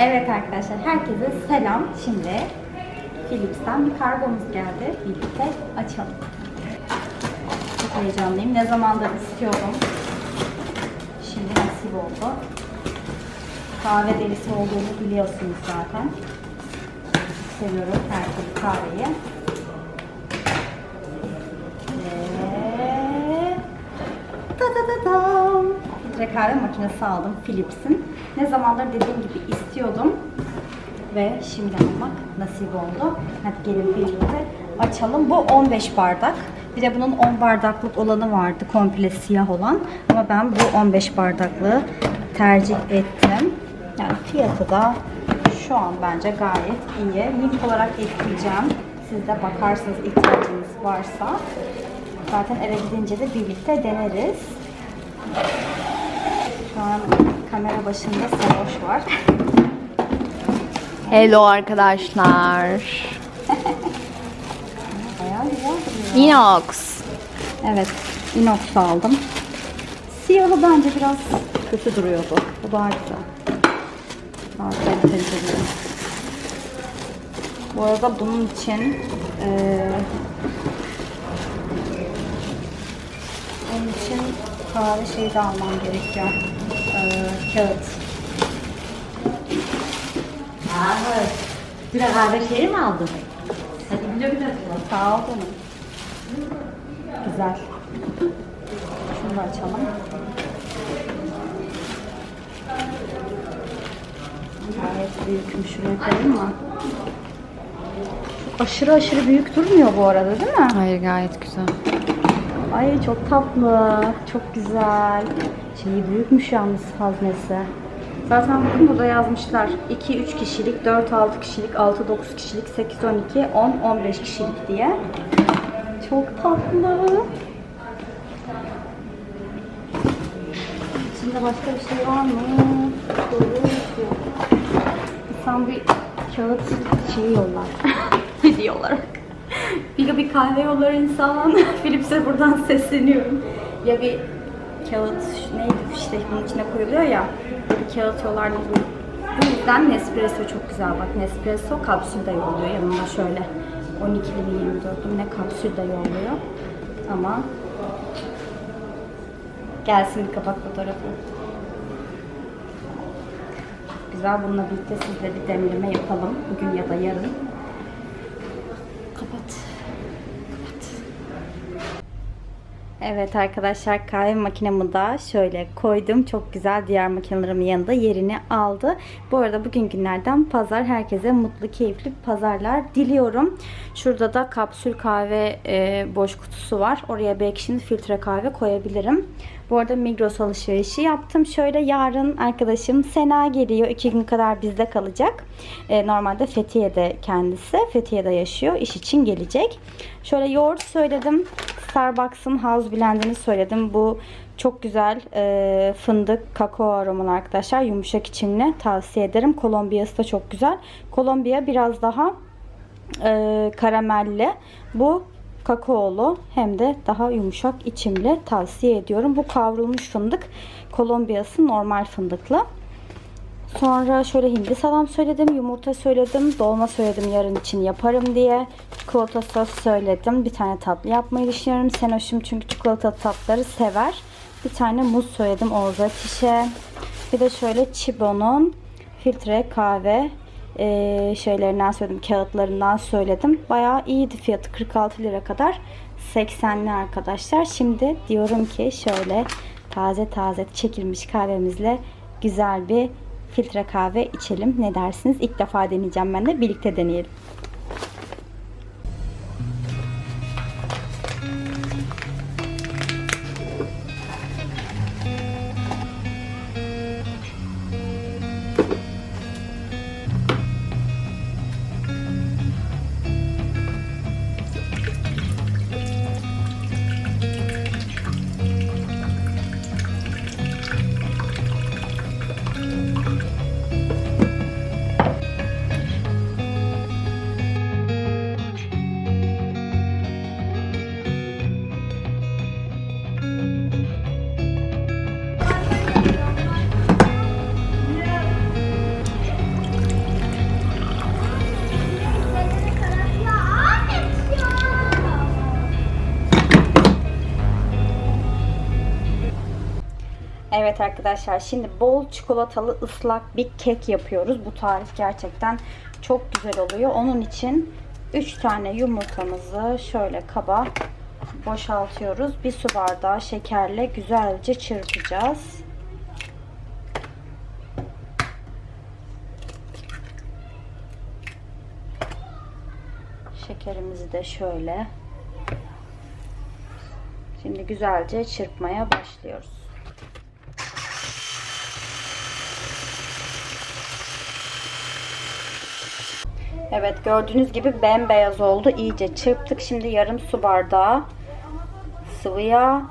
Evet arkadaşlar herkese selam. Şimdi Philips'ten bir kargomuz geldi. Birlikte açalım. Çok heyecanlıyım. Ne zamandır istiyordum. Şimdi nasip oldu. Kahve delisi olduğunu biliyorsunuz zaten. Seviyorum her türlü kahveyi. Ve da da da dam. Filtre makinesi aldım Philips'in. Ne zamandır dediğim gibi istiyordum. Ve şimdi almak nasip oldu. Hadi gelin birlikte açalım. Bu 15 bardak. Bir de bunun 10 bardaklık olanı vardı. Komple siyah olan. Ama ben bu 15 bardaklığı tercih ettim. Yani fiyatı da şu an bence gayet iyi. Link olarak ekleyeceğim. Siz de bakarsınız ihtiyacınız varsa. Zaten eve gidince de birlikte deneriz. An kamera başında Savoş var. Hello arkadaşlar. Bayağı güzel duruyor. Inox. Evet, inox aldım. Siyahı bence biraz kötü duruyordu. Bu daha güzel. Daha kaliteli duruyor. Bu arada bunun için eee onun için kahve şeyi de almam gerekiyor. Kağıt. Abi, bir de kahve şeyi mi aldın? Hadi güle güle. Sağ ol canım. Güzel. Şunu da açalım. Gayet büyükmüş. Şuraya koyayım mı? Aşırı aşırı büyük durmuyor bu arada değil mi? Hayır gayet güzel. Ay çok tatlı. Çok güzel. Şeyi büyükmüş yalnız haznesi. Zaten bakın burada yazmışlar. 2-3 kişilik, 4-6 kişilik, 6-9 kişilik, 8-12, 10-15 kişilik diye. Çok tatlı. İçinde başka bir şey var mı? İnsan bir kağıt şeyi yollar. Hediye olarak. Bir bir kahve yollar insan. Philips'e buradan sesleniyorum. Ya bir kağıt neydi işte bunun içine koyuluyor ya. Bir kağıt yollar bu. Yüzden Nespresso çok güzel. Bak Nespresso kapsül de yolluyor yanında şöyle. 12'li mi 24'lü mü ne kapsül de yolluyor. Ama gelsin bir kapak fotoğrafı. Güzel bununla birlikte sizle bir demleme yapalım. Bugün ya da yarın. Evet arkadaşlar kahve makinemi de şöyle koydum. Çok güzel diğer makinelerimin yanında yerini aldı. Bu arada bugün günlerden pazar. Herkese mutlu, keyifli pazarlar diliyorum. Şurada da kapsül kahve e, boş kutusu var. Oraya belki şimdi filtre kahve koyabilirim. Bu arada Migros alışverişi yaptım. Şöyle yarın arkadaşım Sena geliyor. iki gün kadar bizde kalacak. E, normalde Fethiye'de kendisi. Fethiye'de yaşıyor. İş için gelecek. Şöyle yoğurt söyledim. Starbucks'ın House Blend'ini söyledim. Bu çok güzel e, fındık, kakao aromalı arkadaşlar. Yumuşak içimli tavsiye ederim. Kolombiyası da çok güzel. Kolombiya biraz daha e, karamelli. Bu kakaolu hem de daha yumuşak içimli tavsiye ediyorum. Bu kavrulmuş fındık. Kolombiyası normal fındıklı. Sonra şöyle hindi salam söyledim, yumurta söyledim, dolma söyledim yarın için yaparım diye. Çikolata sos söyledim. Bir tane tatlı yapmayı düşünüyorum. Senoş'um çünkü çikolata tatları sever. Bir tane muz söyledim Oğuz'a Tişe. Bir de şöyle Chibo'nun filtre kahve e, şeylerinden söyledim, kağıtlarından söyledim. Bayağı iyiydi fiyatı 46 lira kadar. 80'li arkadaşlar. Şimdi diyorum ki şöyle taze taze çekilmiş kahvemizle güzel bir filtre kahve içelim. Ne dersiniz? İlk defa deneyeceğim ben de. Birlikte deneyelim. Evet arkadaşlar şimdi bol çikolatalı ıslak bir kek yapıyoruz. Bu tarif gerçekten çok güzel oluyor. Onun için 3 tane yumurtamızı şöyle kaba boşaltıyoruz. Bir su bardağı şekerle güzelce çırpacağız. Şekerimizi de şöyle Şimdi güzelce çırpmaya başlıyoruz. Evet gördüğünüz gibi bembeyaz oldu. İyice çırptık. Şimdi yarım su bardağı sıvı yağ,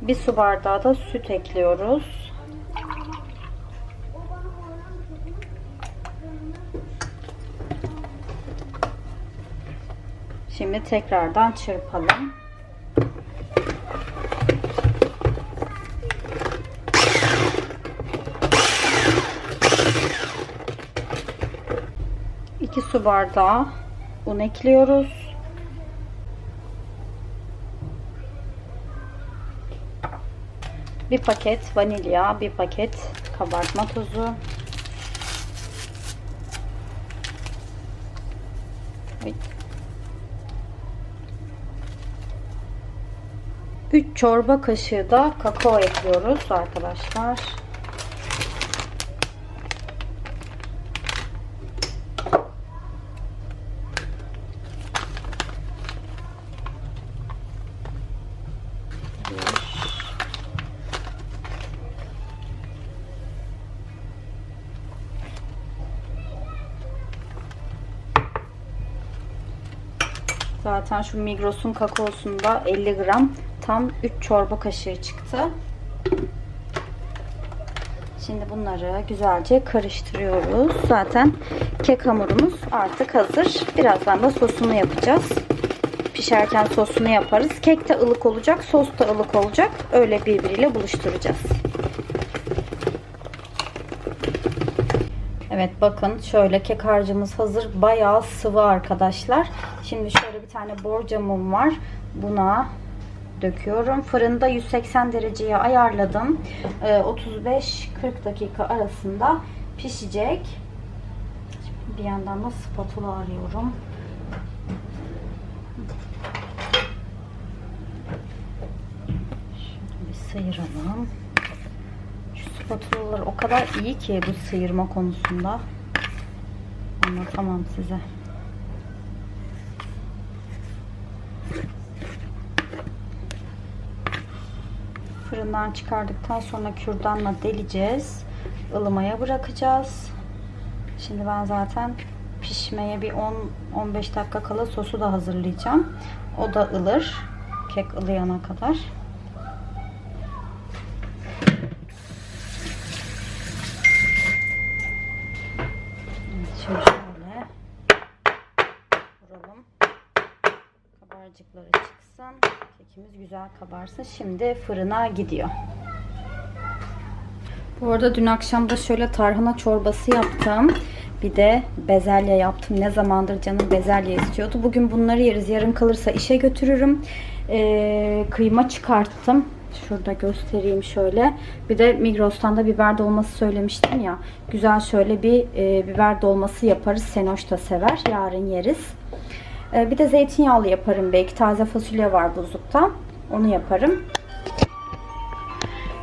bir su bardağı da süt ekliyoruz. Şimdi tekrardan çırpalım. İki su bardağı un ekliyoruz. Bir paket vanilya, bir paket kabartma tozu. Ay. 3 çorba kaşığı da kakao ekliyoruz arkadaşlar. Zaten şu Migros'un kakaosunda 50 gram tam 3 çorba kaşığı çıktı. Şimdi bunları güzelce karıştırıyoruz. Zaten kek hamurumuz artık hazır. Birazdan da sosunu yapacağız. Pişerken sosunu yaparız. Kek de ılık olacak, sos da ılık olacak. Öyle birbiriyle buluşturacağız. Evet bakın şöyle kek harcımız hazır. Bayağı sıvı arkadaşlar. Şimdi şöyle tane borcamım var. Buna döküyorum. Fırında 180 dereceye ayarladım. Ee, 35-40 dakika arasında pişecek. Şimdi bir yandan da spatula arıyorum. Şöyle bir sıyıralım. Şu spatulalar o kadar iyi ki bu sıyırma konusunda. Anlatamam size. Fırından çıkardıktan sonra kürdanla deleceğiz. ılımaya bırakacağız. Şimdi ben zaten pişmeye bir 10-15 dakika kala sosu da hazırlayacağım. O da ılır. Kek ılıyana kadar. Evet, şimdi şöyle vuralım. Kabarcıkları çıksın. Kekimiz güzel kabarsın. Şimdi fırına gidiyor. Bu arada dün akşam da şöyle tarhana çorbası yaptım. Bir de bezelye yaptım. Ne zamandır canım bezelye istiyordu. Bugün bunları yeriz. Yarın kalırsa işe götürürüm. Ee, kıyma çıkarttım. Şurada göstereyim şöyle. Bir de Migros'tan da biber dolması söylemiştim ya. Güzel şöyle bir e, biber dolması yaparız. Senoş da sever. Yarın yeriz. E, bir de zeytinyağlı yaparım belki. Taze fasulye var buzlukta. Onu yaparım.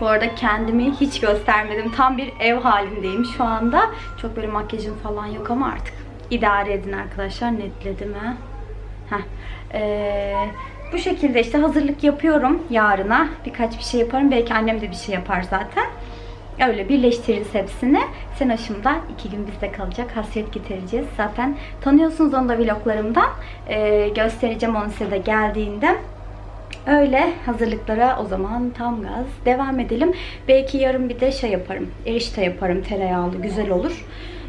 Bu arada kendimi hiç göstermedim. Tam bir ev halindeyim şu anda. Çok böyle makyajım falan yok ama artık idare edin arkadaşlar. Netledim mi? Heh. Ee, bu şekilde işte hazırlık yapıyorum yarına. Birkaç bir şey yaparım. Belki annem de bir şey yapar zaten. Öyle birleştiririz hepsini. Sen aşımda iki gün bizde kalacak. Hasret gidereceğiz. Zaten tanıyorsunuz onu da vloglarımdan. Ee, göstereceğim onu size de geldiğinde. Öyle hazırlıklara o zaman tam gaz devam edelim. Belki yarın bir de şey yaparım. Erişte yaparım tereyağlı güzel olur.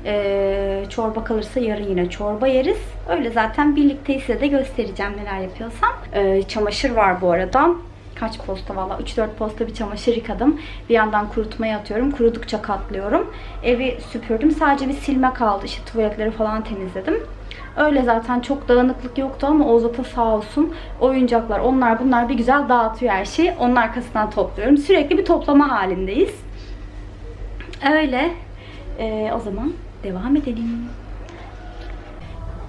Ee, çorba kalırsa yarın yine çorba yeriz. Öyle zaten birlikte size de göstereceğim neler yapıyorsam. Ee, çamaşır var bu arada. Kaç posta valla 3-4 posta bir çamaşır yıkadım. Bir yandan kurutmaya atıyorum. Kurudukça katlıyorum. Evi süpürdüm. Sadece bir silme kaldı. İşte tuvaletleri falan temizledim. Öyle zaten çok dağınıklık yoktu ama Oğuz Ata sağ olsun oyuncaklar onlar bunlar bir güzel dağıtıyor her şeyi. Onun arkasından topluyorum. Sürekli bir toplama halindeyiz. Öyle. Ee, o zaman devam edelim.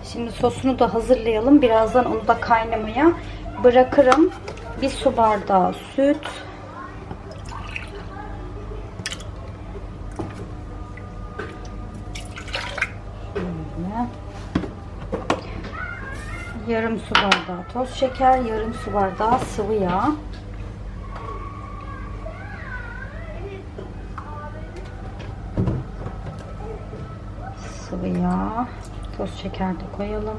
Şimdi sosunu da hazırlayalım. Birazdan onu da kaynamaya bırakırım. Bir su bardağı süt. Şöyle. Yarım su bardağı toz şeker, yarım su bardağı sıvı yağ. Sıvı yağ, toz şeker de koyalım.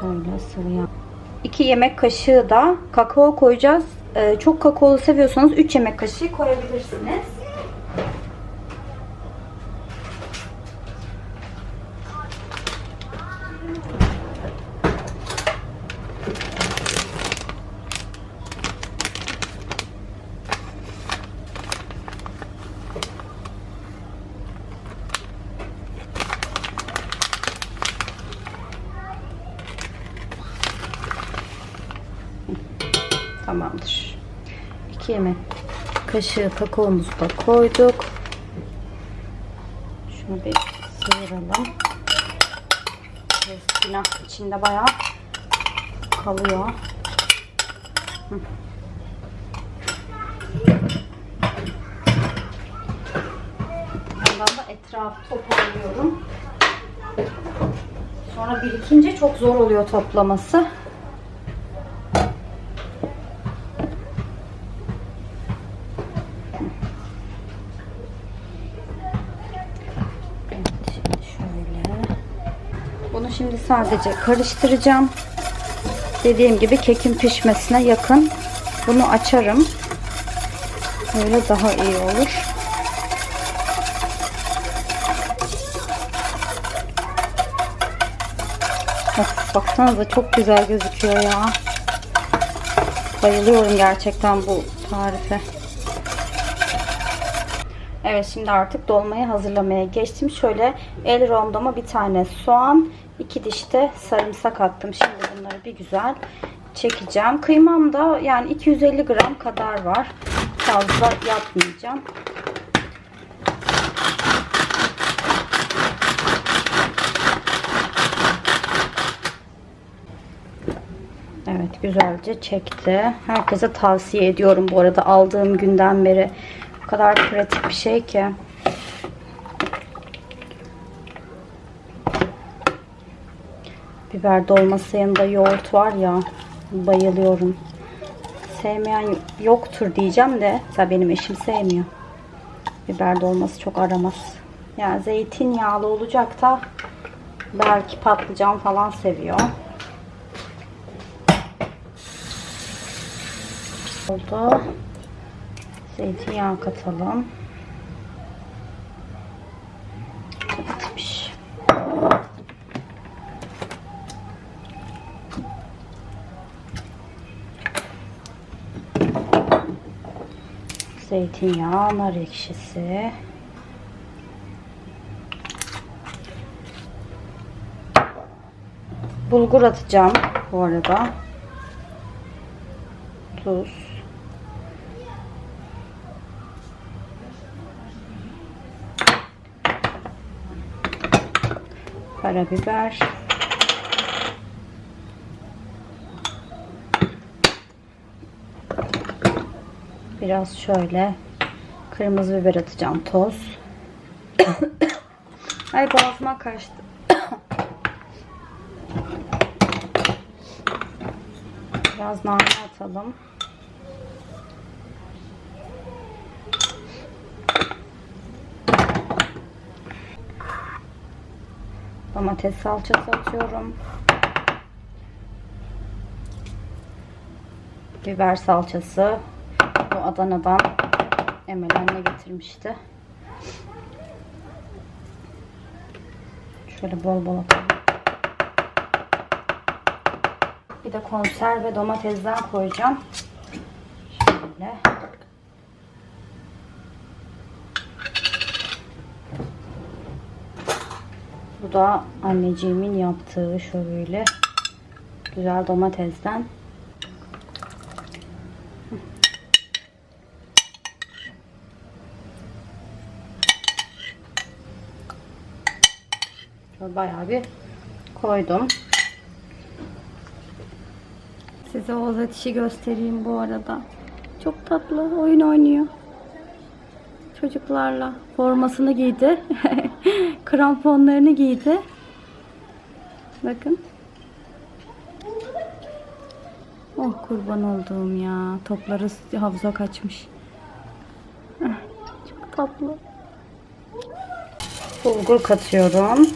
Şöyle sıvı yağ. 2 yemek kaşığı da kakao koyacağız. Ee, çok kakaolu seviyorsanız 3 yemek kaşığı koyabilirsiniz. Tamamdır. 2 yemek kaşığı kakaomuzu da koyduk. Şunu bir sıyıralım. Günah içinde bayağı kalıyor. Hı. Bundan da etrafı toparlıyorum. Sonra birikince çok zor oluyor toplaması. Şimdi şöyle. Bunu şimdi sadece karıştıracağım. Dediğim gibi kekin pişmesine yakın. Bunu açarım. Böyle daha iyi olur. Of, baksanıza çok güzel gözüküyor ya. Bayılıyorum gerçekten bu tarife. Evet şimdi artık dolmayı hazırlamaya geçtim. Şöyle el rondoma bir tane soğan, iki diş de sarımsak attım. Şimdi bunları bir güzel çekeceğim. Kıymam da yani 250 gram kadar var. Fazla yapmayacağım. Evet güzelce çekti. Herkese tavsiye ediyorum bu arada aldığım günden beri. O kadar pratik bir şey ki. Biber dolması yanında yoğurt var ya bayılıyorum. Sevmeyen yoktur diyeceğim de mesela benim eşim sevmiyor. Biber dolması çok aramaz. Yani zeytinyağlı olacak da belki patlıcan falan seviyor. oldu. Zeytinyağı katalım. Zeytinyağı, nar ekşisi. Bulgur atacağım bu arada. Tuz. Karabiber. Biraz şöyle kırmızı biber atacağım toz. Ay boğazıma kaçtı. Biraz nane atalım. Domates salçası atıyorum. Biber salçası. Bu Adana'dan Emel anne getirmişti. Şöyle bol bol atalım. Bir de konserve domatesden koyacağım. Şöyle. Bu da anneciğimin yaptığı şöyle güzel domatesden. Bayağı bir koydum. Size Oğuz Ateş'i göstereyim bu arada. Çok tatlı oyun oynuyor. Çocuklarla. Formasını giydi. Kramponlarını giydi. Bakın. Oh kurban olduğum ya. Topları havuza kaçmış. Eh, Çok tatlı. Bulgur katıyorum.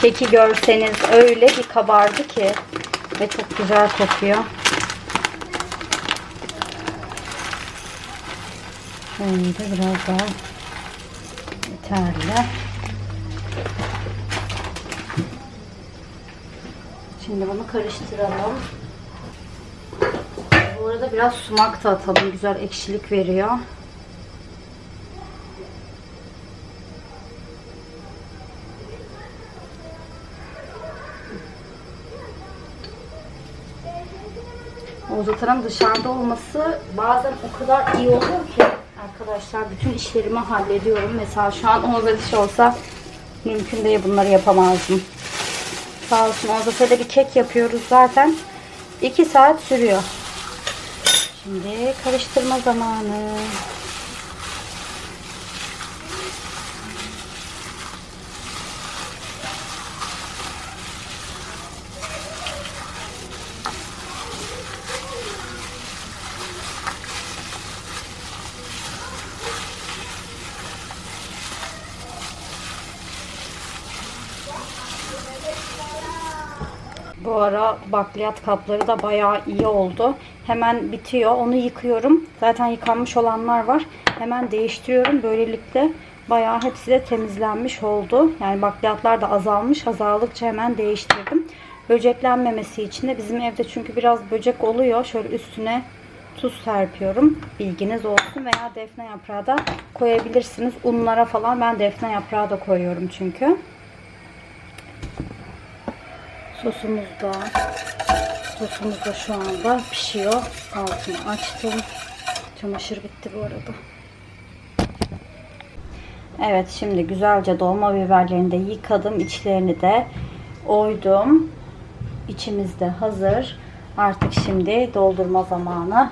Keki görseniz öyle bir kabardı ki ve çok güzel kokuyor. Şöyle biraz daha yeterli. Şimdi bunu karıştıralım. Bu arada biraz sumak da atalım. Güzel ekşilik veriyor. Oğuz Atar'ın dışarıda olması bazen o kadar iyi oluyor ki arkadaşlar bütün işlerimi hallediyorum. Mesela şu an Oğuz Ateş olsa mümkün değil bunları yapamazdım. Sağ olsun Oğuz Atar'da bir kek yapıyoruz zaten. 2 saat sürüyor. Şimdi karıştırma zamanı. Bu ara bakliyat kapları da bayağı iyi oldu. Hemen bitiyor. Onu yıkıyorum. Zaten yıkanmış olanlar var. Hemen değiştiriyorum. Böylelikle bayağı hepsi de temizlenmiş oldu. Yani bakliyatlar da azalmış. Azaldıkça hemen değiştirdim. Böceklenmemesi için de bizim evde çünkü biraz böcek oluyor. Şöyle üstüne tuz serpiyorum. Bilginiz olsun. Veya defne yaprağı da koyabilirsiniz. Unlara falan ben defne yaprağı da koyuyorum çünkü. Sosumuz da sosumuz da şu anda pişiyor. Altını açtım. Çamaşır bitti bu arada. Evet şimdi güzelce dolma biberlerini de yıkadım. içlerini de oydum. İçimiz de hazır. Artık şimdi doldurma zamanı.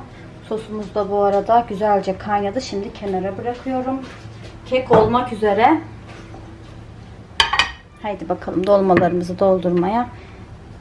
Sosumuz da bu arada güzelce kaynadı. Şimdi kenara bırakıyorum. Kek olmak üzere. Haydi bakalım dolmalarımızı doldurmaya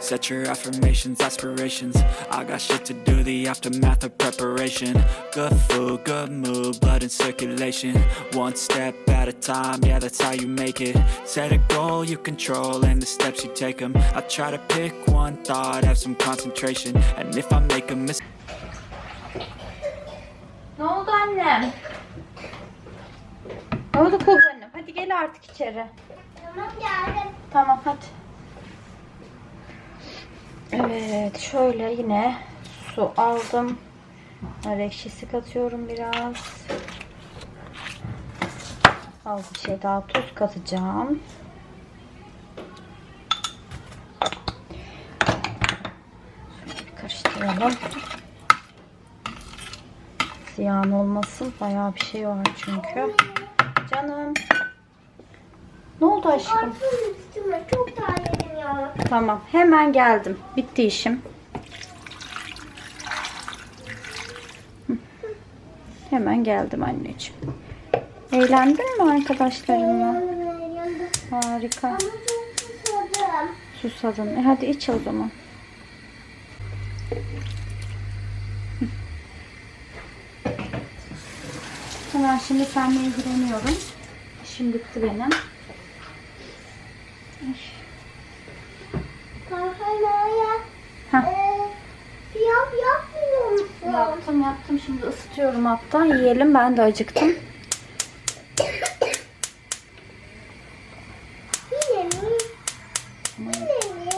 Set your affirmations, aspirations. I got shit to do, the aftermath of preparation. Good food, good mood, blood in circulation. One step at a time, yeah, that's how you make it. Set a goal you control and the steps you take them. I try to pick one thought, have some concentration. And if I make a mistake, Ne oldu annem? Ne oldu kurbanım? Hadi gel artık içeri. Tamam geldim. Tamam hadi. Evet şöyle yine su aldım. Nar ekşisi katıyorum biraz. Az bir şey daha tuz katacağım. Karıştıralım. Ziyan olmasın. Bayağı bir şey var çünkü. Canım. Ne oldu aşkım? Çok ya. Tamam. Hemen geldim. Bitti işim. Hemen geldim anneciğim. Eğlendin mi arkadaşlarınla? Harika. Susadın. E hadi iç o zaman. Hemen şimdi seninle ilgileniyorum. İşim bitti benim. Yaptım yaptım. Şimdi ısıtıyorum hatta. Yiyelim. Ben de acıktım. Mi?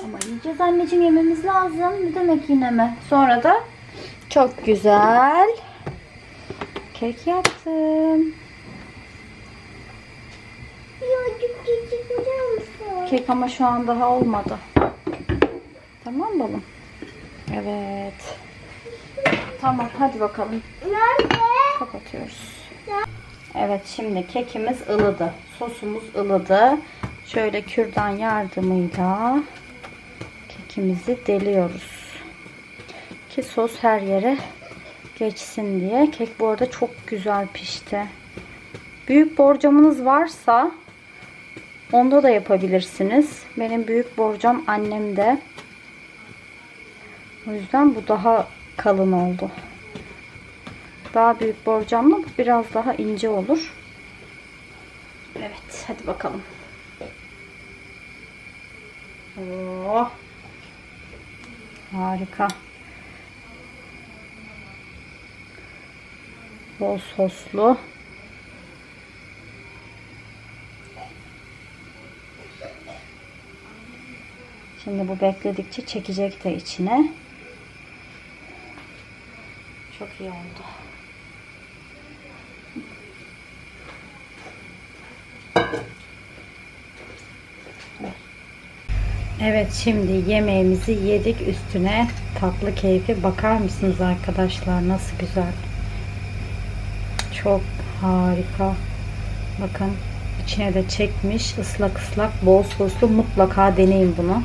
Ama yiyeceğiz anneciğim yememiz lazım. Ne demek yine mi? Sonra da çok güzel kek yaptım. Kek ama şu an daha olmadı. Tamam balım. Evet. Tamam hadi bakalım. Nerede? Kapatıyoruz. Evet şimdi kekimiz ılıdı. Sosumuz ılıdı. Şöyle kürdan yardımıyla kekimizi deliyoruz. Ki sos her yere geçsin diye. Kek bu arada çok güzel pişti. Büyük borcamınız varsa onda da yapabilirsiniz. Benim büyük borcam annemde. O yüzden bu daha kalın oldu. Daha büyük borcamla bu biraz daha ince olur. Evet, hadi bakalım. Oo. Harika. Bol soslu. Şimdi bu bekledikçe çekecek de içine. İyi oldu. Evet şimdi yemeğimizi yedik. Üstüne tatlı keyfi. Bakar mısınız arkadaşlar nasıl güzel? Çok harika. Bakın içine de çekmiş ıslak ıslak bol soslu. Mutlaka deneyin bunu.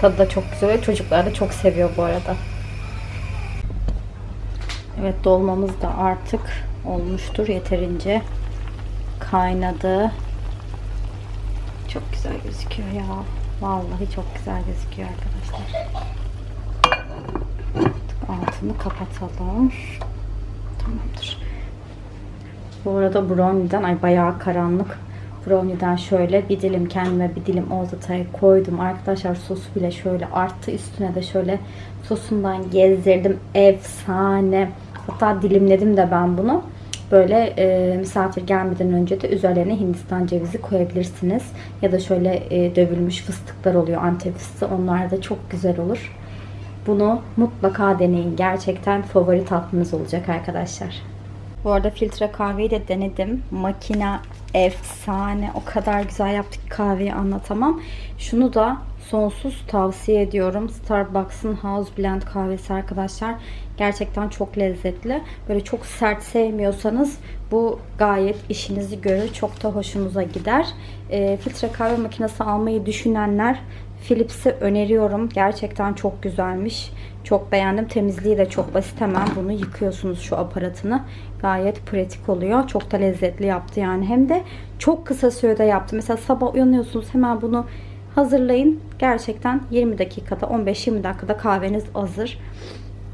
Tadı da çok güzel. Çocuklar da çok seviyor bu arada Evet dolmamız da artık olmuştur yeterince kaynadı çok güzel gözüküyor ya Vallahi çok güzel gözüküyor arkadaşlar. Artık altını kapatalım. Tamamdır. Bu arada brownie'den ay bayağı karanlık. Brownie'den şöyle bir dilim kendime bir dilim ozataya koydum. Arkadaşlar sosu bile şöyle arttı. Üstüne de şöyle sosundan gezdirdim. Efsane. Hatta dilimledim de ben bunu. Böyle e, misafir gelmeden önce de üzerlerine Hindistan cevizi koyabilirsiniz. Ya da şöyle e, dövülmüş fıstıklar oluyor Antep fıstığı. Onlar da çok güzel olur. Bunu mutlaka deneyin. Gerçekten favori tatlınız olacak arkadaşlar. Bu arada filtre kahveyi de denedim. Makina efsane. O kadar güzel yaptık ki kahveyi anlatamam. Şunu da sonsuz tavsiye ediyorum. Starbucks'ın House Blend kahvesi arkadaşlar. Gerçekten çok lezzetli. Böyle çok sert sevmiyorsanız bu gayet işinizi görür. Çok da hoşunuza gider. E, filtre kahve makinesi almayı düşünenler Philips'i öneriyorum. Gerçekten çok güzelmiş. Çok beğendim. Temizliği de çok basit. Hemen bunu yıkıyorsunuz şu aparatını. Gayet pratik oluyor. Çok da lezzetli yaptı yani. Hem de çok kısa sürede yaptı. Mesela sabah uyanıyorsunuz hemen bunu hazırlayın. Gerçekten 20 dakikada 15-20 dakikada kahveniz hazır.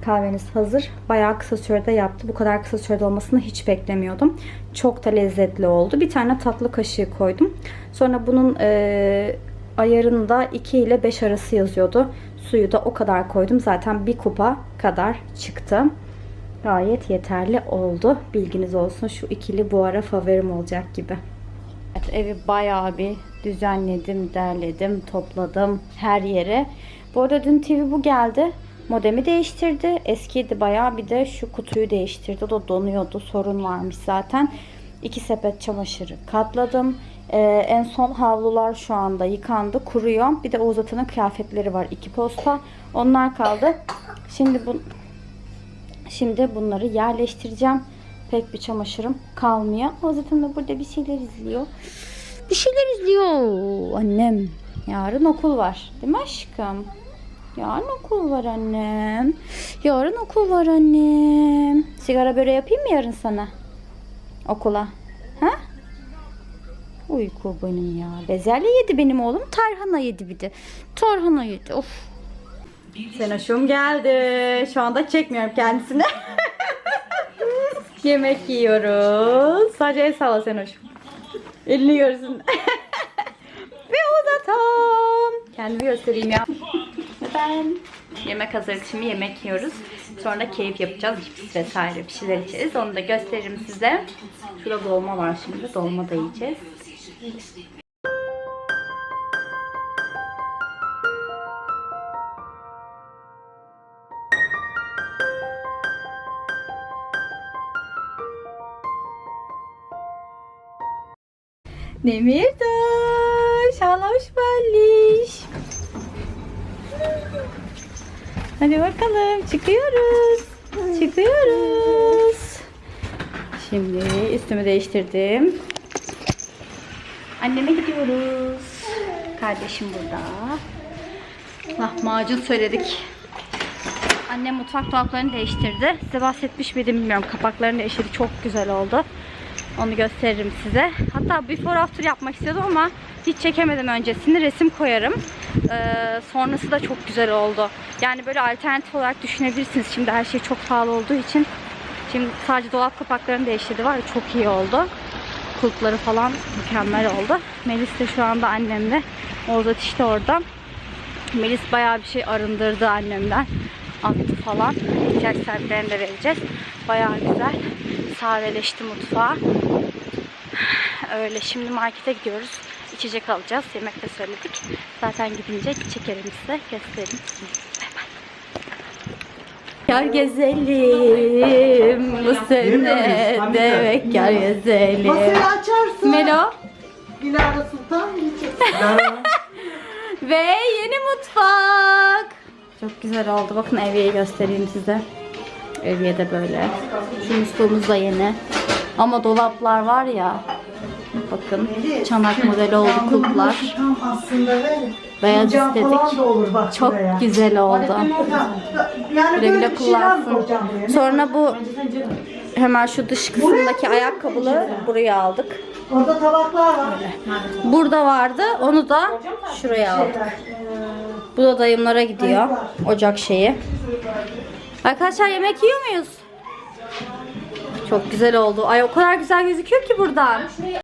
Kahveniz hazır. Bayağı kısa sürede yaptı. Bu kadar kısa sürede olmasını hiç beklemiyordum. Çok da lezzetli oldu. Bir tane tatlı kaşığı koydum. Sonra bunun e, ayarında 2 ile 5 arası yazıyordu. Suyu da o kadar koydum. Zaten bir kupa kadar çıktı. Gayet yeterli oldu. Bilginiz olsun. Şu ikili bu ara favorim olacak gibi. Evet, evi bayağı bir düzenledim, derledim, topladım her yere. Bu arada dün TV bu geldi. Modemi değiştirdi. Eskiydi bayağı. Bir de şu kutuyu değiştirdi. O da donuyordu. Sorun varmış zaten. İki sepet çamaşırı katladım. Ee, en son havlular şu anda yıkandı, kuruyor. Bir de Oğuz Atan'ın kıyafetleri var. iki posta. Onlar kaldı. Şimdi bu Şimdi bunları yerleştireceğim. Pek bir çamaşırım kalmıyor. Oğuz Atan da burada bir şeyler izliyor. Bir şeyler izliyor. Annem. Yarın okul var. Değil mi aşkım? Yarın okul var annem. Yarın okul var annem. Sigara böreği yapayım mı yarın sana? Okula. Ha? Uyku benim ya. Bezelye yedi benim oğlum. Tarhana yedi bir de. Tarhana yedi. Of. Senoş'um geldi. Şu anda çekmiyorum kendisine. Yemek yiyoruz. Sadece el salla Senoş'um. Elini görsün. Ve uzatam. Kendimi göstereyim ya. Ben yemek hazır şimdi yemek yiyoruz. Sonra keyif yapacağız. Cips vesaire bir şeyler içeriz. Onu da gösteririm size. Şurada dolma var şimdi. Dolma da yiyeceğiz. Demirtaş, halaş balliş. Hadi bakalım çıkıyoruz. Çıkıyoruz. Şimdi üstümü değiştirdim. Anneme gidiyoruz. Kardeşim burada. Lahmacun söyledik. Annem mutfak dolaplarını değiştirdi. Size bahsetmiş miydim bilmiyorum. Kapaklarını değiştirdi. Çok güzel oldu. Onu gösteririm size. Hatta before after yapmak istiyordum ama hiç çekemedim öncesini. Resim koyarım. Ee, sonrası da çok güzel oldu. Yani böyle alternatif olarak düşünebilirsiniz. Şimdi her şey çok pahalı olduğu için. Şimdi sadece dolap kapaklarını değiştirdi var ya çok iyi oldu. Kulpları falan mükemmel oldu. Melis de şu anda annemle. Ozat işte orada. Melis bayağı bir şey arındırdı annemden. Attı falan. İhtiyaç sahiplerine de vereceğiz. Bayağı güzel. Sadeleşti mutfağı. Öyle şimdi markete gidiyoruz. İçecek alacağız. Yemek de söyledik. Zaten gidince çekerim size. Gösteririm. Gel gezelim bu sene de gel gezelim. Masayı açarsın. Melo Dilara Sultan yiyecek. ve yeni mutfak. Çok güzel oldu. Bakın eviye göstereyim size. Eviye de böyle. Şu musluğumuz da yeni. Ama dolaplar var ya. Bakın çanak modeli oldu kulplar. Beyaz istedik. Çok güzel oldu. Güle böyle güle kullansın. Sonra bu hemen şu dış kısımdaki ayakkabılı buraya aldık. Orada tabaklar var. Burada vardı. Onu da şuraya aldık. Bu da dayımlara gidiyor. Ocak şeyi. Arkadaşlar yemek yiyor muyuz? Çok güzel oldu. Ay o kadar güzel gözüküyor ki buradan.